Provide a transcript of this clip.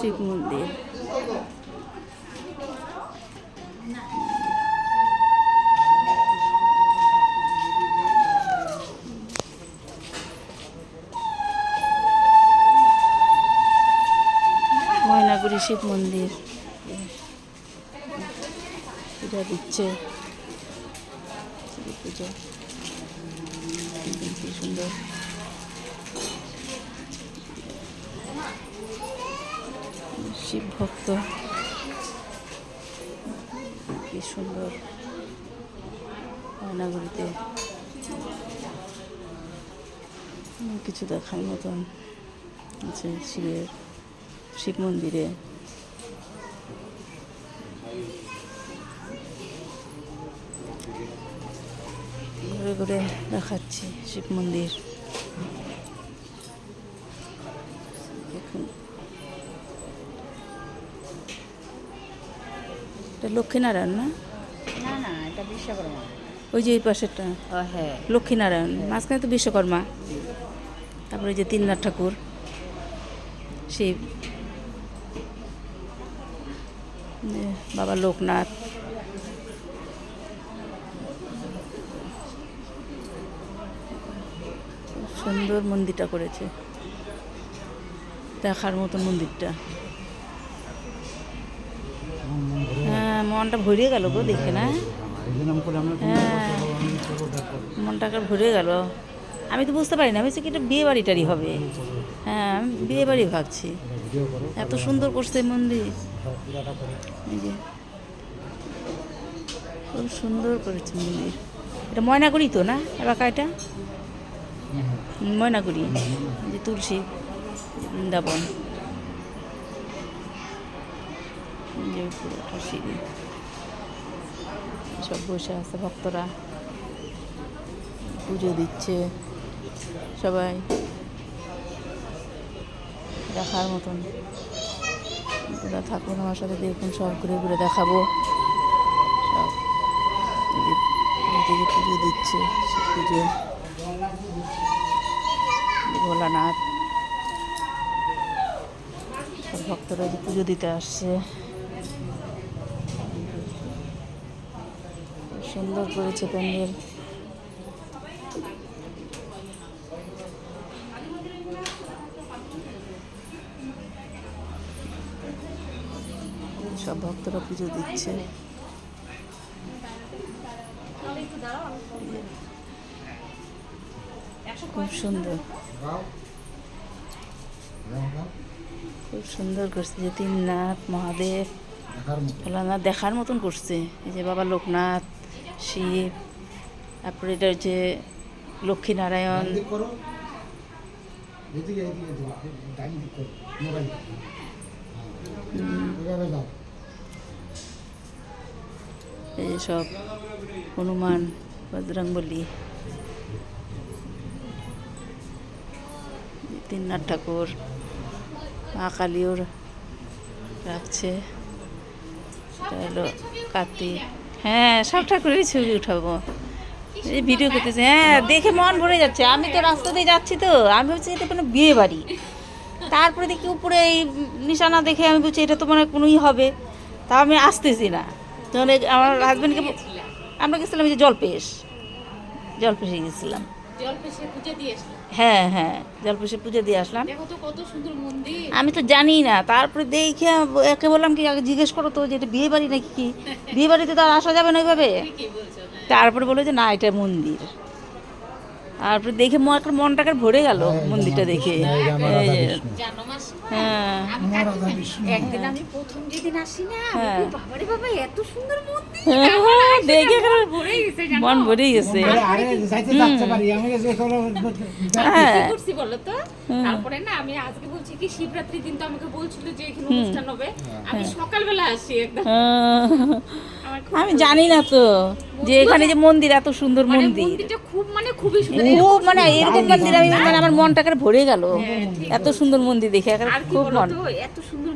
শিব মন্দির। ময়নাগুড়ি শিব মন্দির। পূজা দিচ্ছে। পুজো। সুন্দর। শিব ভক্ত। কি সুন্দর ময়নাগুড়িতে কিছু দেখার মতন আছে শিবের, শিব মন্দিরে। ঘুরে ঘুরে দেখাচ্ছি শিব মন্দির। দেখুন। এটা লক্ষ্মীনারায়ণ না? না না এটা বিশ্বকর্মা। ওই যে এই পাশেরটা। হ্যাঁ। লক্ষ্মীনারায়ণ। মাঝখানে তো বিশ্বকর্মা। তারপরে যে তিননাথ ঠাকুর। শিব বাবা লোকনাথ। সুন্দর মন্দিরটা করেছে। দেখার মতো মন্দিরটা হ্যাঁ মনটা ভরে গেল গো দেখে না? হ্যাঁ। মনটাকে ভরে গেল। আমি তো বুঝতে পারি না আমি কি এটা বিয়ে বাড়িটারই হবে। হ্যাঁ আমি বিয়ে বাড়ি ভাবছি। এত সুন্দর করছে মন্দির। এই যে। খুব সুন্দর করেছে মন্দির। এটা ময়নাগুড়ি তো না এলাকা এটা? হুম, ময়নাগুড়ি যে তুলসী বৃন্দাবন। সব বসে আছে ভক্তরা। পুজো দিচ্ছে সবাই। দেখার মতন। তোরা থাকুন, আমার সাথে দেখুন, সব ঘুরে ঘুরে দেখাবো। সব পুজো দিচ্ছে শিব পুজো। ভোলানাথ। ভক্তরা যে পুজো দিতে আসছে খুব সুন্দর করেছে প্যান্ডেল। সব ভক্তরা পুজো দিচ্ছে। খুব সুন্দর। খুব সুন্দর করছে যে তিননাথ মহাদেব দেখার মতন করছে। এই যে বাবা লোকনাথ। শিব তারপরে এটা হচ্ছে লক্ষ্মীনারায়ণ। এই সব হনুমান বজরংবলী তিননাথ ঠাকুর মা কালীও রাখছে। এটা হলো কার্তিক। হ্যাঁ সব ঠাকুরেরই ছবি উঠাবো। ভিডিও করতেছে হ্যাঁ দেখে মন ভরে যাচ্ছে। আমি তো রাস্তা দিয়ে যাচ্ছি তো, আমি ভাবছি এটা কোনো বিয়ে বাড়ি। তারপরে দেখি উপরে এই নিশানা দেখে আমি বলছি, এটা তো মনে হয় কোনোই হবে। তা আমি আসতেছি না। তখন আমার হাজব্যান্ডকে আমরা গেছিলাম যে জলপেশ, জলপেশে গেছিলাম। হ্যাঁ হ্যাঁ জলপেশে পুজো দিয়ে আসলাম। আমি তো জানি না তারপরে দেখে একে বললাম কি আগে জিজ্ঞেস করো তো যে এটা বিয়ে বাড়ি নাকি কি? বিয়ে বাড়িতে তো আর আসা যাবে না ওইভাবে। হ্যাঁ। তারপরে বলল যে না এটা মন্দির। তারপরে দেখে মন একটা মনটাকে ভরে গেল মন্দিরটা দেখে। হ্যাঁ। একদিন আমি প্রথম যেদিন আসি না হ্যাঁ। বাবারে বাবা এত সুন্দর মন্দির হ্যাঁ, দেখে একেবারে ভরে গেছে জানো? মন ভরে গেছে। আরে যাইতে যাচ্ছে পারি আমি যে কোনো হ্যাঁ। কি করছি বলো তো? তারপরে না আমি আজকে বলছি কি শিবরাত্রির দিন তো আমাকে বলছিল যে এখানে অনুষ্ঠান হবে। আমি সকালবেলা আসি একদম। হ্যাঁ। আমি জানি না তো যে এখানে যে মন্দির এত সুন্দর মানে মন্দির। মন্দিরটা খুব মানে খুবই সুন্দর। খুব মানে এরকম মন্দির আমি মানে আমার মনটাকে ভরে গেল। এত সুন্দর মন্দির দেখে খুব মন। এত সুন্দর